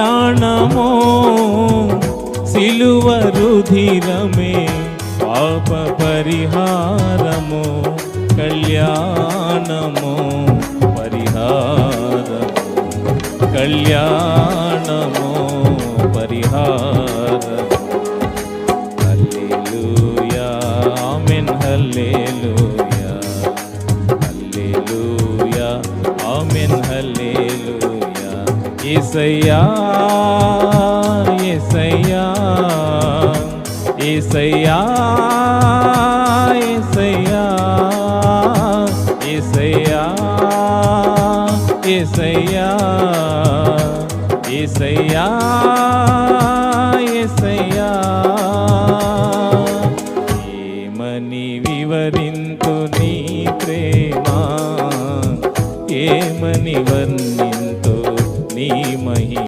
ప్రయాణము సిలువ రుధిరమే పాప పరిహారము కళ్యాణము పరిహారము కళ్యాణము పరిహారము. Hallelujah amen hallelujah. ఏసయ్యా ఏసయ్యా ఏసయ్యా ఏసయ్యా ఏసయ్యా ఏసయ్యా ఏసయ్యా ఏసయ్యా. ఏమని వివరింతు నీ ప్రేమ? ఏమని వర్ణి mãe.